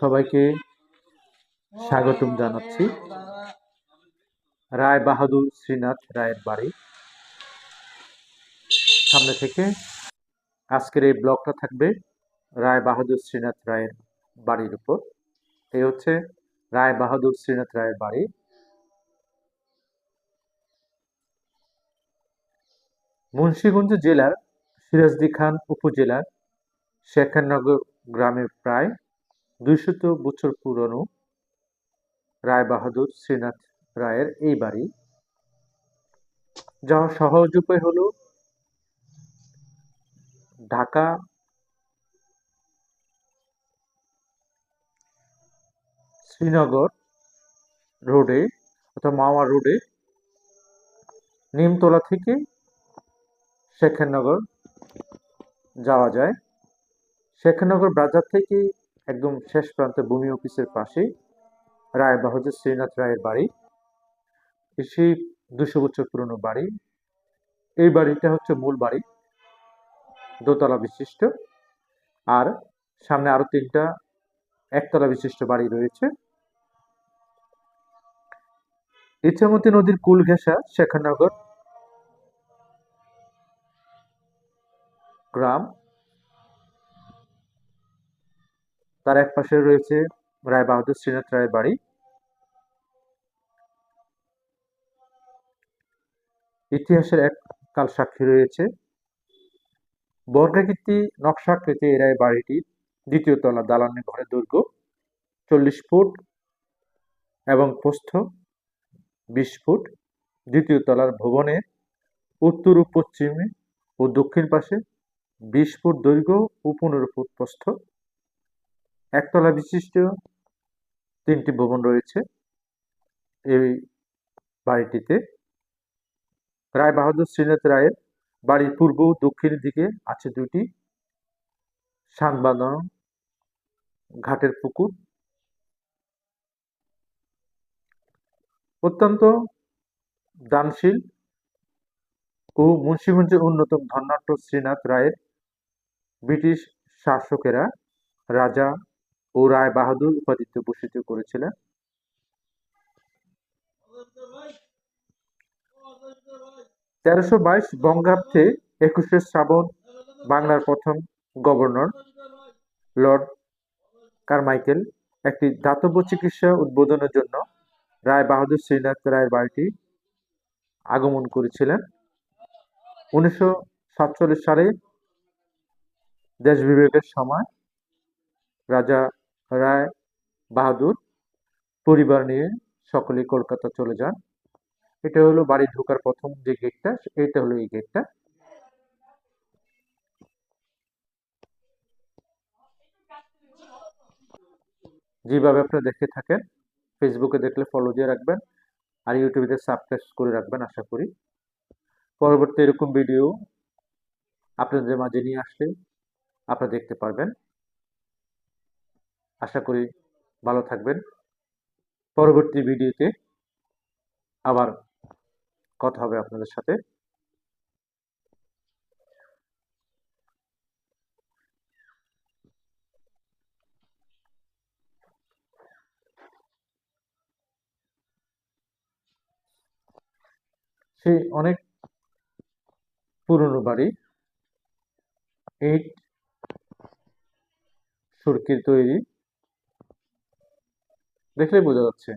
সবাইকে স্বাগতম জানাচ্ছি। রায় বাহাদুর শ্রীনাথ রায়ের বাড়ি। সামনে থেকে আজকের এই ব্লগটা থাকবে রায় বাহাদুর শ্রীনাথ রায়ের বাড়ির উপর। এই হচ্ছে রায় বাহাদুর শ্রীনাথ রায়ের বাড়ি। মুন্সীগঞ্জ জেলার সিরাজদি খান উপজেলার শেখাননগর গ্রামে প্রায় দুইশত বছর পুরনো রায় বাহাদুর শ্রীনাথ রায়ের এই বাড়ি যাওয়ার সহজ উপায় হলো ঢাকা শ্রীনগর রোডে অথবা মাওয়া রোডে নিমতলা থেকে শেখাননগর যাওয়া যায়। শেখাননগর বাজার থেকে একদম শেষ প্রান্তে ভূমি অফিসের পাশে রায় বাহাদুর শ্রীনাথ রায়ের বাড়ি। সেই দুশো বছর পুরনো বাড়ি। এই বাড়িটা হচ্ছে মূল বাড়ি, দোতলা বিশিষ্ট। আর সামনে আরও তিনটা একতলা বিশিষ্ট বাড়ি রয়েছে। ইচ্ছামতী নদীর কুল ঘেঁষা শেখানগর তার এক পাশে রয়েছে রায় বাহাদুর শ্রীনাথ রায়ের বাড়ি। ইতিহাসের এক কাল সাক্ষী রয়েছে। বর্গাকৃতি নকশাকৃতি এরাই বাড়িটি দ্বিতীয় তলা দালানের ঘরের দৈর্ঘ্য চল্লিশ ফুট এবং প্রস্থ বিশ ফুট। দ্বিতীয় তলার ভবনের উত্তর ও পশ্চিমে ও দক্ষিণ পাশে বিশ ফুট দৈর্ঘ্য ও পনেরো ফুট প্রস্থ। একতলা বিশিষ্ট তিনটি ভবন রয়েছে এই বাড়িটিতে। রায় বাহাদুর শ্রীনাথ রায়ের বাড়ির পূর্ব দক্ষিণের দিকে আছে দুটি সান ঘাটের পুকুর। অত্যন্ত দানশীল ও মুন্সিগঞ্জের অন্যতম ধর্নাঢ্য শ্রীনাথ রায়ের ব্রিটিশ শাসকেরা রাজা ও রায় বাহাদুর উপাধিতে ভূষিত করেছিলেন। তেরোশো বাইশ বঙ্গাব্দে একুশে শ্রাবণ বাংলার প্রথম গভর্নর লর্ড কারমাইকেল একটি দাতব্য চিকিৎসা উদ্বোধনের জন্য রায় বাহাদুর শ্রীনাথ রায়ের বাড়িটি আগমন করেছিলেন। উনিশশো সাতচল্লিশ সালে দেশ বিবেকের সময় রাজা রায় বাহাদুর পরিবার নিয়ে সকলে কলকাতা চলে যান। এটা হলো বাড়ি ঢোকার প্রথম যে গেটটা এটা হলো এই গেটটা যেভাবে আপনারা দেখে থাকেন ফেসবুকে দেখলে ফলো দিয়ে রাখবেন আর ইউটিউবে সাবস্ক্রাইব করে রাখবেন, আশা করি। পরবর্তী এরকম ভিডিও আপনাদের মাঝে নিয়ে আসলে আপনারা দেখতে পারবেন। আশা করি ভালো থাকবেন। পরবর্তী ভিডিওতে আবার কথা হবে আপনাদের সাথে। সেই অনেক পুরনো বাড়ি। ইট সুরকির তৈরি। দেখলেই বোঝা যাচ্ছে।